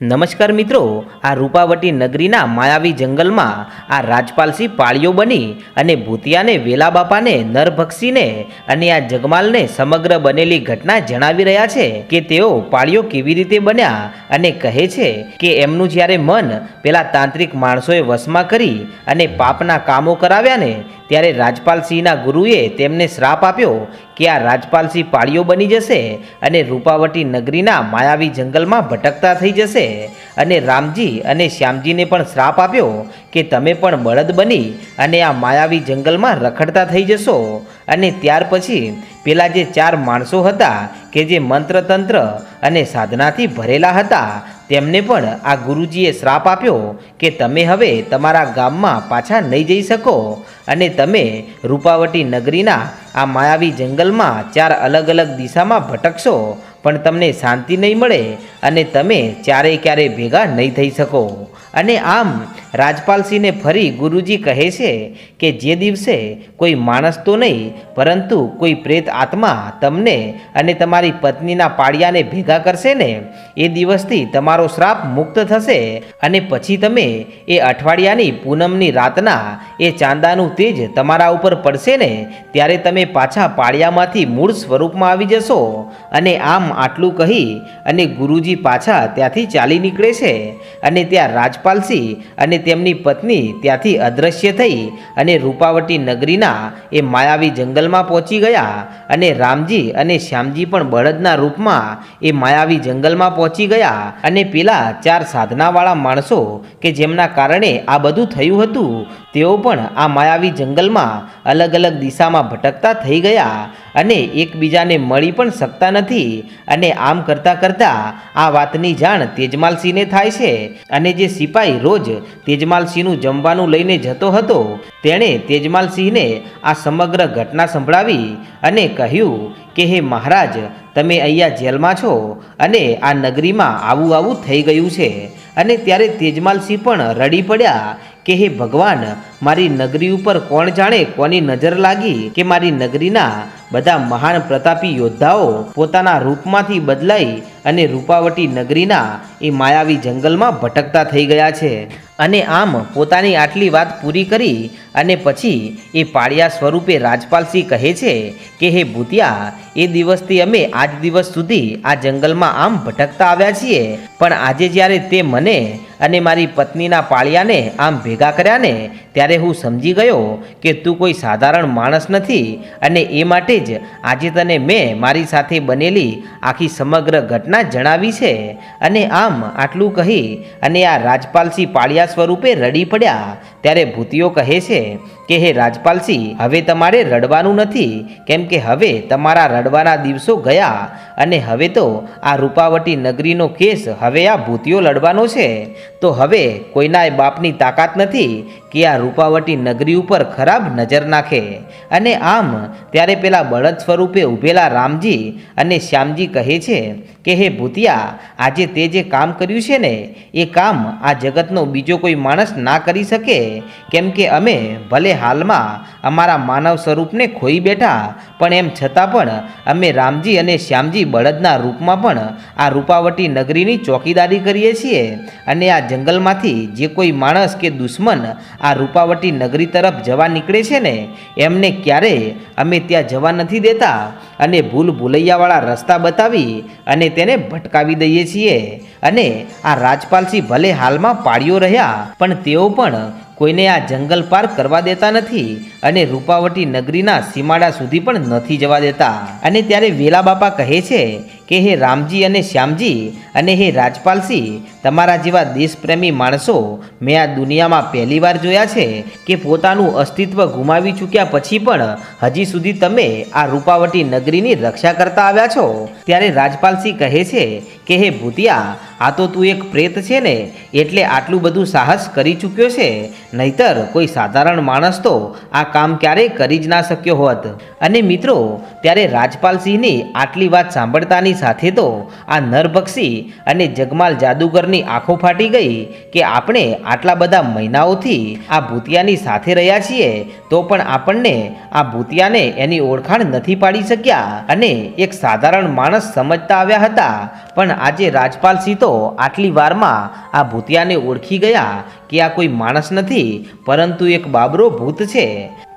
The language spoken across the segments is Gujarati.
નમસ્કાર મિત્રો, આ રૂપાવટી નગરીના માયાવી જંગલમાં આ રાજપાલસિંહ પાળીઓ બની અને ભૂતિયાને વેલા બાપાને નરભક્ષીને અને આ જગમાલને સમગ્ર બનેલી ઘટના જણાવી રહ્યા છે કે તેઓ પાળીઓ કેવી રીતે બન્યા અને કહે છે કે એમનું જ્યારે મન પેલા તાંત્રિક માણસોએ વશમાં કરી અને પાપના કામો કરાવ્યા ને ત્યારે રાજપાલસિંહના ગુરુએ તેમને શ્રાપ આપ્યો કે આ રાજપાલસિંહ પાળીઓ બની જશે અને રૂપાવટી નગરીના માયાવી જંગલમાં ભટકતા થઈ જશે. અને રામજી અને શ્યામજીને પણ શ્રાપ આપ્યો કે તમે પણ બળદ બની અને આ માયાવી જંગલમાં રખડતા થઈ જશો. અને ત્યાર પછી પેલા જે ચાર માણસો હતા કે જે મંત્રતંત્ર અને સાધનાથી ભરેલા હતા, તેમને પણ આ ગુરુજીએ શ્રાપ આપ્યો કે તમે હવે તમારા ગામમાં પાછા નહીં જઈ શકો. અને તમે રૂપાવટી નગરીના આ માયાવી જંગલમાં ચાર અલગ અલગ દિશામાં ભટકશો પણ તમને શાંતિ નહીં મળે અને તમે ચારે ક્યારેય ભેગા નહીં થઈ શકો. અને આમ રાજપાલસિંહને ફરી ગુરુજી કહે છે કે જે દિવસે કોઈ માણસ તો નહીં, પરંતુ કોઈ પ્રેત આત્મા તમને અને તમારી પત્નીના પાળિયાને ભેગા કરશે ને, એ દિવસથી તમારો શ્રાપ મુક્ત થશે અને પછી તમે એ અઠવાડિયાની પૂનમની રાતના એ ચાંદાનું તેજ તમારા ઉપર પડશે ને, ત્યારે તમે પાછા પાળિયામાંથી મૂળ સ્વરૂપમાં આવી જશો. અને આમ આટલું કહી અને ગુરુજી પાછા ત્યાંથી ચાલી નીકળે છે અને ત્યાં રાજપાલસિંહ અને તેમની પત્ની ત્યાંથી અદૃશ્ય થઈ અને રૂપાવટી નગરીના એ માયાવી જંગલમાં પહોંચી ગયા અને રામજી અને શ્યામજી પણ બળદના રૂપમાં એ માયાવી જંગલમાં પહોંચી ગયા અને પેલા ચાર સાધનાવાળા માણસો કે જેમના કારણે આ બધું થયું હતું તેઓ પણ આ માયાવી જંગલમાં અલગ અલગ દિશામાં ભટકતા થઈ ગયા અને એકબીજાને મળી પણ શકતા નથી અને આમ કરતાં કરતાં આ વાતની જાણ તેજમાલસિંહને થાય છે અને જે સિપાઈ રોજ તેજમાલસિંહનું જમવાનું લઈને જતો હતો, તેણે તેજમાલસિંહને આ સમગ્ર ઘટના સંભળાવી અને કહ્યું કે, હે મહારાજ, તમે અહીંયા જેલમાં છો અને આ નગરીમાં આવું આવું થઈ ગયું છે. અને ત્યારે તેજમાલસિંહ પણ રડી પડ્યા કે હે ભગવાન, મારી નગરી ઉપર કોણ જાણે કોની નજર લાગી કે મારી નગરીના બધા મહાન પ્રતાપી યોદ્ધાઓ પોતાના રૂપમાંથી બદલાઈ અને રૂપાવટી નગરીના એ માયાવી જંગલમાં ભટકતા થઈ ગયા છે. અને આમ પોતાની આટલી વાત પૂરી કરી અને પછી એ પાળિયા સ્વરૂપે રાજપાલસિંહ કહે છે કે, હે ભૂતિયા, એ દિવસથી અમે આજ દિવસ સુધી આ જંગલમાં આમ ભટકતા આવ્યા છીએ. પણ આજે જ્યારે તે મને અને મારી પત્નીના પાળિયાને આમ ભેગા કર્યા ને, ત્યારે હું સમજી ગયો કે તું કોઈ સાધારણ માણસ નથી અને એ માટે જ આજે તને મેં મારી સાથે બનેલી આખી સમગ્ર ઘટના જણાવી છે. અને આમ આટલું કહી અને આ રાજપાલસિંહ પાળિયા સ્વરૂપે રડી પડ્યા. ત્યારે ભૂતિઓ કહે છે qué? કે હે રાજપાલસિંહ, હવે તમારે રડવાનું નથી. કેમ કે હવે તમારા રડવાના દિવસો ગયા અને હવે તો આ રૂપાવટી નગરીનો કેસ હવે આ ભૂતિઓ લડવાનો છે. તો હવે કોઈના બાપની તાકાત નથી કે આ રૂપાવટી નગરી ઉપર ખરાબ નજર નાખે. અને આમ ત્યારે પેલા બળદ સ્વરૂપે ઊભેલા રામજી અને શ્યામજી કહે છે કે, હે ભૂતિયા, આજે તે જે કામ કર્યું છે ને, એ કામ આ જગતનો બીજો કોઈ માણસ ના કરી શકે? કેમ કે અમે ભલે હાલમાં અમારા માનવ સ્વરૂપને ખોઈ બેઠા, પણ એમ છતાં પણ અમે રામજી અને શ્યામજી બળદના રૂપમાં પણ આ રૂપાવટી નગરીની ચોકીદારી કરીએ છીએ અને આ જંગલમાંથી જે કોઈ માણસ કે દુશ્મન આ રૂપાવટી નગરી તરફ જવા નીકળે છે ને, એમને ક્યારેય અમે ત્યાં જવા નથી દેતા? અને ભૂલ ભૂલૈયાવાળા રસ્તા બતાવી અને તેને ભટકાવી દઈએ છીએ. અને આ રાજપાલસિંહ ભલે હાલમાં પાળીઓ રહ્યા, પણ તેઓ પણ કોઈને આ જંગલ પાર કરવા દેતા નથી અને રૂપાવટી નગરીના સીમાડા સુધી પણ નથી જવા દેતા. અને ત્યારે વેલા બાપા કહે છે કે હે રામજી અને શ્યામજી અને હે રાજપાલસિંહ, તમારા જેવા દેશપ્રેમી માણસો મેં આ દુનિયામાં પહેલીવાર જોયા છે કે પોતાનું અસ્તિત્વ ગુમાવી ચૂક્યા પછી પણ હજી સુધી તમે આ રૂપાવટી નગરીની રક્ષા કરતા આવ્યા છો. ત્યારે રાજપાલસિંહ કહે છે કે, હે ભૂતિયા, આ તો તું એક પ્રેત છે ને, એટલે આટલું બધું સાહસ કરી ચૂક્યો છે. નહીતર કોઈ સાધારણ માણસ તો આ કામ ક્યારેય કરી જ ના શક્યો હોત. અને મિત્રો, ત્યારે રાજપાલસિંહની આટલી વાત સાંભળતાની સાથે તો આ નરભક્ષી અને જગમાલ જાદુગરની આંખો ફાટી ગઈ કે આપણે આટલા બધા મહિનાઓથી આ ભૂતિયાની સાથે રહ્યા છીએ તો પણ આપણને આ ભૂતિયાને એની ઓળખાણ નથી પાડી શક્યા. અને એક સાધારણ માણસ સમજતા આવ્યા હતા, પણ આજે રાજપાલસિંહ તો આટલી વારમાં આ ભૂતિયાને ઓળખી ગયા કે આ કોઈ માણસ નથી, પરંતુ એક બાબરો ભૂત છે.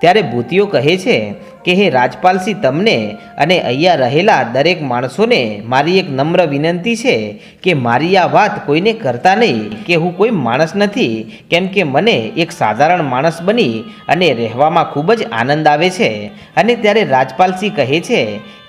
ત્યારે ભૂતિયો કહે છે કે હે રાજપાલસિંહ, તમને અને અહીંયા રહેલા દરેક માણસોને મારી એક નમ્ર વિનંતી છે કે મારી આ વાત કોઈને કરતા નહીં, કે હું કોઈ માણસ નથી, કેમ કે મને એક સાધારણ માણસ બની અને રહેવામાં ખૂબ જ આનંદ આવે છે. અને ત્યારે રાજપાલસિંહ કહે છે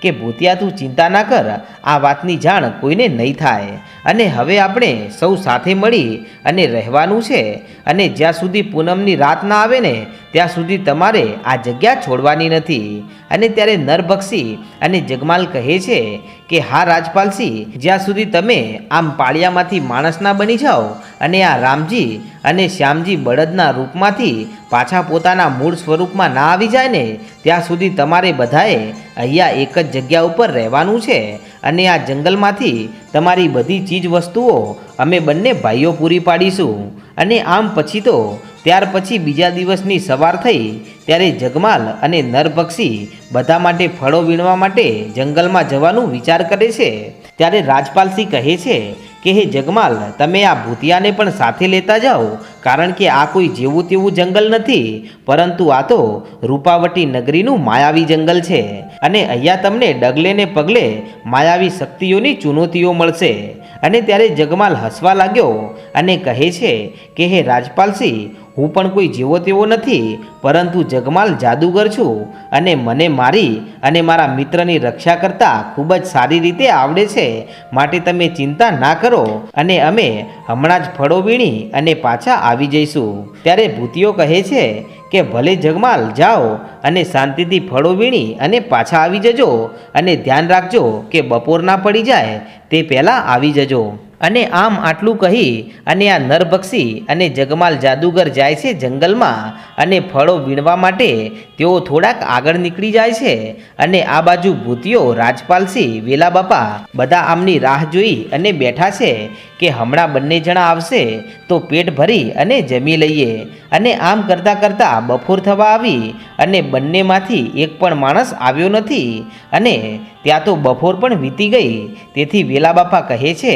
કે ભૂતિયા તું ચિંતા ના કર, આ વાતની જાણ કોઈને નહીં થાય. અને હવે આપણે સૌ સાથે મળી અને રહેવાનું છે. અને જ્યાં સુધી પૂનમની રાત ના આવે ને, ત્યાં સુધી તમારે આ જગ્યા છોડવાની નથી. અને ત્યારે નરભક્ષી અને જગમાલ કહે છે કે, હા રાજપાલસિંહ જ્યાં સુધી તમે આમ પાળિયામાંથી માણસ ના બની જાઓ અને આ રામજી અને શ્યામજી બળદના રૂપમાંથી પાછા પોતાના મૂળ સ્વરૂપમાં ના આવી જાય ને, ત્યાં સુધી તમારે બધાએ અહીંયા એક જ જગ્યા ઉપર રહેવાનું છે અને આ જંગલમાંથી તમારી બધી ચીજ વસ્તુઓ અમે બંને ભાઈઓ પૂરી પાડીશું. અને આમ પછી તો, ત્યાર પછી બીજા દિવસની સવાર થઈ, ત્યારે જગમાલ અને નરભક્ષી બધા માટે ફળો વીણવા માટે જંગલમાં જવાનું વિચાર કરે છે. ત્યારે રાજપાલસિંહ કહે છે કે હે જગમાલ, તમે આ ભૂતિયાને પણ સાથે લેતા જાઓ, કારણ કે આ કોઈ જેવું તેવું જંગલ નથી, પરંતુ આ તો રૂપાવટી નગરીનું માયાવી જંગલ છે. અને અહીંયા તમને ડગલે ને પગલે માયાવી શક્તિઓની ચુનૌતીઓ મળશે. અને ત્યારે જગમાલ હસવા લાગ્યો અને કહે છે કે હે રાજપાલસિંહ હું પણ કોઈ જેવો તેવો નથી, પરંતુ જગમાલ જાદુગર છું અને મને મારી અને મારા મિત્રની રક્ષા કરતા ખૂબ જ સારી રીતે આવડે છે. માટે તમે ચિંતા ના કરો અને અમે હમણાં જ ફળો વીણી અને પાછા આવી જઈશું. ત્યારે ભૂતિઓ કહે છે કે, ભલે જગમાલ જાઓ અને શાંતિથી ફળો વીણી અને પાછા આવી જજો અને ધ્યાન રાખજો કે બપોર ના પડી જાય, તે પહેલાં આવી જજો. અને આમ આટલું કહી અને આ નરભક્ષી અને જગમાલ જાદુગર જાય છે જંગલમાં અને ફળો વીણવા માટે તેઓ થોડાક આગળ નીકળી જાય છે અને આ બાજુ ભૂતિઓ રાજપાલસિંહ વેલા બાપા બધા આમની રાહ જોઈ અને બેઠા છે કે હમણાં બંને જણા આવશે તો પેટ ભરી અને જમી લઈએ. અને આમ કરતાં કરતાં બપોર થવા આવી અને બંનેમાંથી એક પણ માણસ આવ્યો નથી. અને ત્યાં તો બપોર પણ વીતી ગઈ. તેથી વેલા બાપા કહે છે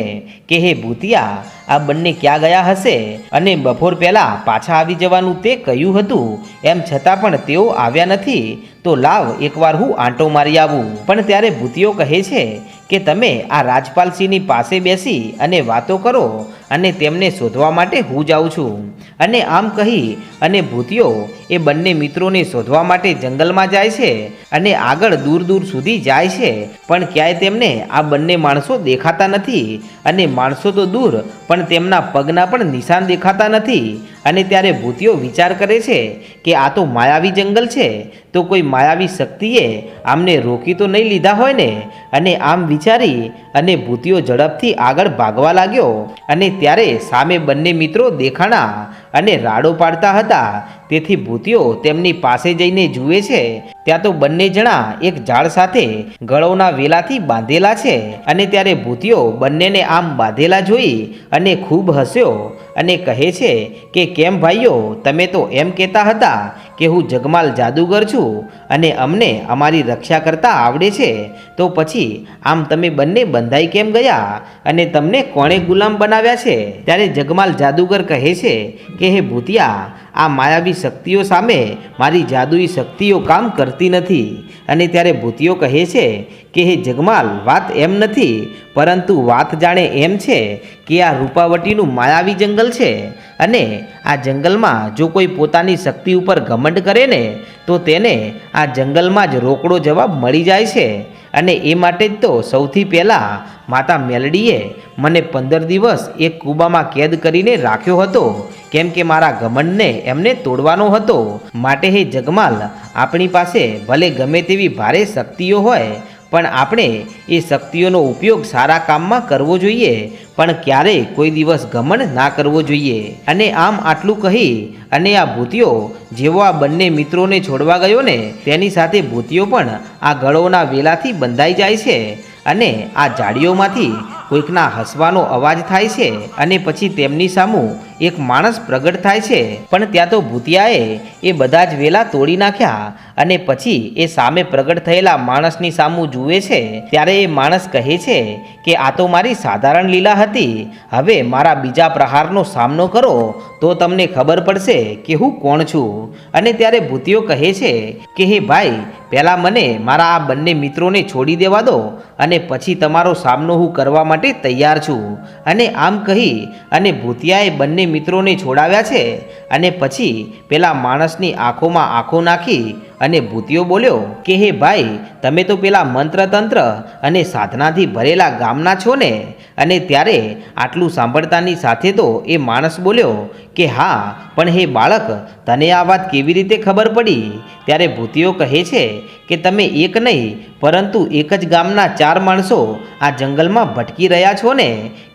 કે હે ભૂતિયા આ બંને ક્યાં ગયા હશે? અને બપોર પહેલાં પાછા આવી જવાનું તે કહ્યું હતું? એમ છતાં પણ તેઓ આવ્યા નથી. તો લાવ એકવાર હું આંટો મારી આવું. પણ ત્યારે ભૂતિઓ કહે છે કે તમે આ રાજપાલસિંહની પાસે બેસી અને વાતો કરો અને તેમને શોધવા માટે હું જાઉં છું. અને આમ કહી અને ભૂતિયો એ બંને મિત્રોને શોધવા માટે જંગલમાં જાય છે અને આગળ દૂર દૂર સુધી જાય છે. પણ ક્યાંય તેમને આ બંને માણસો દેખાતા નથી. અને માણસો તો દૂર, પણ તેમના પગના પણ નિશાન દેખાતા નથી. અને ત્યારે ભૂતિયો વિચાર કરે છે કે આ તો માયાવી જંગલ છે. તો કોઈ માયાવી શક્તિએ આમને રોકી તો નહીં લીધા હોય ને? અને આમ વિચારી અને ભૂતિયો ઝડપથી આગળ ભાગવા લાગ્યો. અને ત્યારે સામે બંને મિત્રો દેખાણા અને રાડો પાડતા હતા. તેથી ભૂતિયો તેમની પાસે જઈને જુએ છે. ત્યાં તો બંને જણા એક ઝાડ સાથે ગળોના વેલાથી બાંધેલા છે અને ત્યારે ભૂતિયો બંનેને આમ બાંધેલા જોઈ અને ખૂબ હસ્યો અને કહે છે કે, કેમ ભાઈઓ, તમે તો એમ કહેતા હતા કે હું જગમાલ જાદુગર છું અને અમને અમારી રક્ષા કરતા આવડે છે, તો પછી આમ તમે બંને બંધાઈ કેમ ગયા અને તમને કોણે ગુલામ બનાવ્યા છે? ત્યારે જગમાલ જાદુગર કહે છે કે, હે ભૂતિયા, આ માયાવી શક્તિઓ સામે મારી જાદુઈ શક્તિઓ કામ કરતી નથી. અને ત્યારે ભૂતિઓ કહે છે કે, હે જગમાલ, વાત એમ નથી, પરંતુ વાત જાણે એમ છે કે આ રૂપાવટીનું માયાવી જંગલ છે. અને આ જંગલમાં જો કોઈ પોતાની શક્તિ ઉપર ઘમંડ કરે ને, તો તેને આ જંગલમાં જ રોકડો જવાબ મળી જાય છે. અને એ માટે જ તો સૌથી પહેલાં માતા મેલડીએ મને પંદર દિવસ એક કૂબામાં કેદ કરીને રાખ્યો હતો, કેમ કે મારા ઘમંડને એમને તોડવાનો હતો. માટે હે જગમાલ, આપણી પાસે ભલે ગમે તેવી ભારે શક્તિઓ હોય પણ આપણે એ શક્તિઓનો ઉપયોગ સારા કામમાં કરવો જોઈએ, પણ ક્યારેય કોઈ દિવસ ગમન ના કરવો જોઈએ. અને આમ આટલું કહી, અને આ ભૂતિયો જેવો આ બંને મિત્રોને છોડવા ગયો ને, તેની સાથે ભૂતિયો પણ આ ગળોના વેલાથી બંધાઈ જાય છે. અને આ ઝાડીઓમાંથી કોઈકના હસવાનો અવાજ થાય છે, અને પછી તેમની સામું એક માણસ પ્રગટ થાય છે. પણ ત્યાં તો ભૂતિયાએ એ બધા જ વેલા તોડી નાખ્યા અને પછી એ સામે પ્રગટ થયેલા માણસની સામું જુએ છે. ત્યારે એ માણસ કહે છે કે, આ તો મારી સાધારણ લીલા હતી. હવે મારા બીજા પ્રહારનો સામનો કરો, તો તમને ખબર પડશે કે હું કોણ છું. અને ત્યારે ભૂતિયો કહે છે કે, હે ભાઈ, પહેલાં મને મારા આ બંને મિત્રોને છોડી દેવા દો અને પછી તમારો સામનો હું કરવા માટે તૈયાર છું. અને આમ કહી અને ભૂતિયાએ બંને મિત્રોને છોડાવ્યા છે અને પછી પેલા માણસની આંખોમાં આંખો નાખી અને ભૂતિયો બોલ્યો, કે હે ભાઈ, તમે તો પેલા મંત્રતંત્ર અને સાધનાથી ભરેલા ગામના છો ને? અને ત્યારે આટલું સાંભળતાની સાથે તો એ માણસ બોલ્યો કે હા, પણ હે બાળક, તને આ વાત કેવી રીતે ખબર પડી? ત્યારે ભૂતિયો કહે છે કે તમે એક નહીં, પરંતુ એક જ ગામના ચાર માણસો આ જંગલમાં ભટકી રહ્યા છો ને?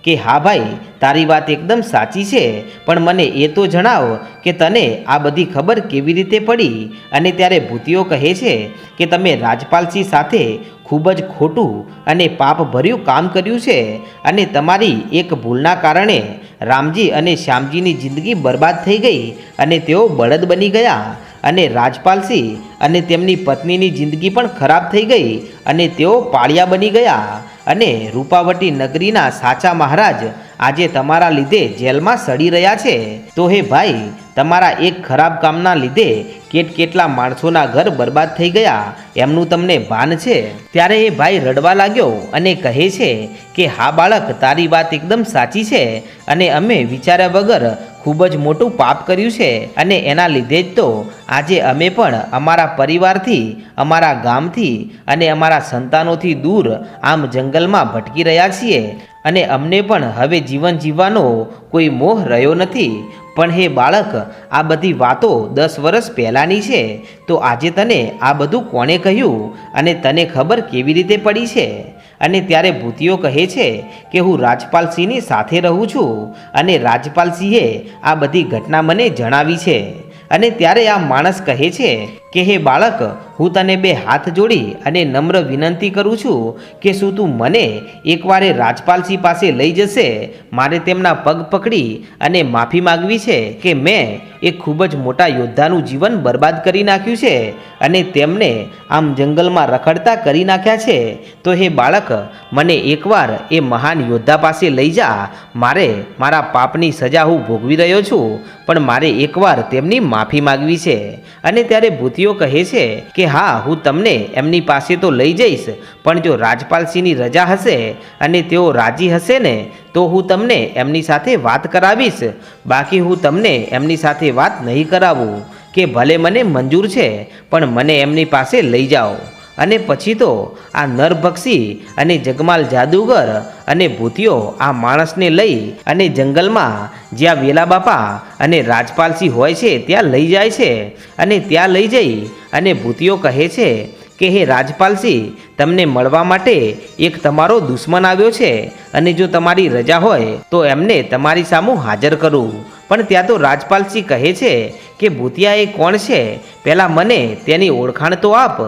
કે હા ભાઈ, તારી વાત એકદમ સાચી છે, પણ મને એ તો જણાવ કે તને આ બધી ખબર કેવી રીતે પડી? અને ત્યારે ભૂતિયો કહે છે કે તમે રાજપાલસિંહ સાથે ખૂબ જ ખોટું અને પાપ ભર્યું કામ કર્યું છે અને તમારી એક ભૂલના કારણે રામજી અને શ્યામજીની જિંદગી બરબાદ થઈ ગઈ અને તેઓ બળદ બની ગયા. અને રાજપાલસિંહ અને તેમની પત્નીની જિંદગી પણ ખરાબ થઈ ગઈ અને તેઓ પાળિયા બની ગયા. અને રૂપાવટી નગરીના સાચા મહારાજ આજે તમારા લીધે જેલમાં સડી રહ્યા છે. તો હે ભાઈ, તમારા એક ખરાબ કામના લીધે કેટ કેટલા માણસોના ઘર બરબાદ થઈ ગયા, એમનું તમને ભાન છે. ત્યારે એ ભાઈ રડવા લાગ્યો અને કહે છે કે, હા બાળક, તારી વાત એકદમ સાચી છે અને અમે વિચાર્યા વગર ખૂબ જ મોટું પાપ કર્યું છે અને એના લીધે જ તો આજે અમે પણ અમારા પરિવારથી, અમારા ગામથી અને અમારા સંતાનોથી દૂર આમ જંગલમાં ભટકી રહ્યા છીએ. અને અમને પણ હવે જીવન જીવવાનો કોઈ મોહ રહ્યો નથી. પણ હે બાળક, આ બધી વાતો દસ વર્ષ પહેલાંની છે. તો આજે તને આ બધું કોણે કહ્યું? અને તને ખબર કેવી રીતે પડી છે? અને ત્યારે ભૂતિયો કહે છે કે હું રાજપાલસિંહની સાથે રહું છું. અને રાજપાલસિંહે આ બધી ઘટના મને જણાવી છે. અને ત્યારે આ માણસ કહે છે કે, હે બાળક હું તને બે હાથ જોડી અને નમ્ર વિનંતી કરું છું કે શું તું મને એકવારે રાજપાલસિંહ પાસે લઈ જશે? મારે તેમના પગ પકડી અને માફી માગવી છે કે મેં એક ખૂબ જ મોટા યોદ્ધાનું જીવન બરબાદ કરી નાખ્યું છે અને તેમને આમ જંગલમાં રખડતા કરી નાખ્યા છે. તો હે બાળક, મને એકવાર એ મહાન યોદ્ધા પાસે લઈ જા. મારે મારા પાપની સજા હું ભોગવી રહ્યો છું, પણ મારે એકવાર તેમની માફી માગવી છે. અને ત્યારે ભૂતિયો કહે છે કે, હા, હું તમને એમની પાસે તો લઈ જઈશ, પણ જો રાજપાલસિંહની રજા હશે અને તેઓ રાજી હશે ને, તો હું તમને એમની સાથે વાત કરાવીશ. બાકી હું તમને એમની સાથે વાત નહીં કરાવું, કે ભલે મને મંજૂર છે, પણ મને એમની પાસે લઈ જાઓ. અને પછી તો આ નરભક્ષી અને જગમાલ જાદુગર અને ભૂતિયો આ માણસને લઈ અને જંગલમાં જ્યાં વેલા બાપા અને રાજપાલસિંહ હોય છે, ત્યાં લઈ જાય છે. અને ત્યાં લઈ જઈ અને ભૂતિયો કહે છે કે, હે રાજપાલસિંહ તમને મળવા માટે એક તમારો દુશ્મન આવ્યો છે. અને જો તમારી રજા હોય, તો એમને તમારી સામું હાજર કરું. પણ ત્યાં તો રાજપાલસિંહ કહે છે કે ભૂતિયા એ કોણ છે? પહેલાં મને તેની ઓળખાણ તો આપ.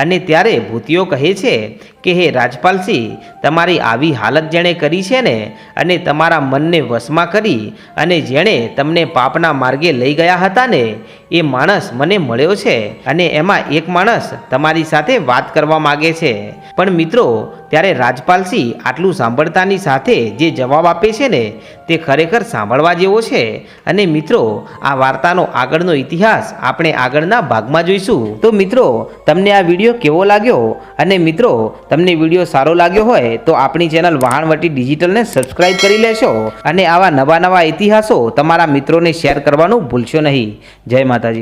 અને ત્યારે ભૂતિયો કહે છે કે, હે રાજપાલસિંહ, તમારી આવી હાલત જેણે કરી છે ને અને તમારા મનને વશમાં કરી અને જેણે તમને પાપના માર્ગે લઈ ગયા હતા ને, એ માણસ મને મળ્યો છે અને એમાં એક માણસ તમારી સાથે વાત કરવા માગે છે. પણ મિત્રો ત્યારે રાજપાલસિંહ આટલું સાંભળતાની સાથે જે જવાબ આપે છે ને, તે ખરેખર સાંભળવા જેવો છે. અને મિત્રો, આ વાર્તાનો આગળનો ઇતિહાસ આપણે આગળના ભાગમાં જોઈશું. તો મિત્રો, તમને આ વીડિયો કેવો લાગ્યો? અને મિત્રો, તમને વીડિયો સારો લાગ્યો હોય, તો આપણી ચેનલ વહાણવટી ડિજિટલને સબસ્ક્રાઇબ કરી લેશો. અને આવા નવા નવા ઇતિહાસો તમારા મિત્રોને શેર કરવાનું ભૂલશો નહીં. જય માતાજી.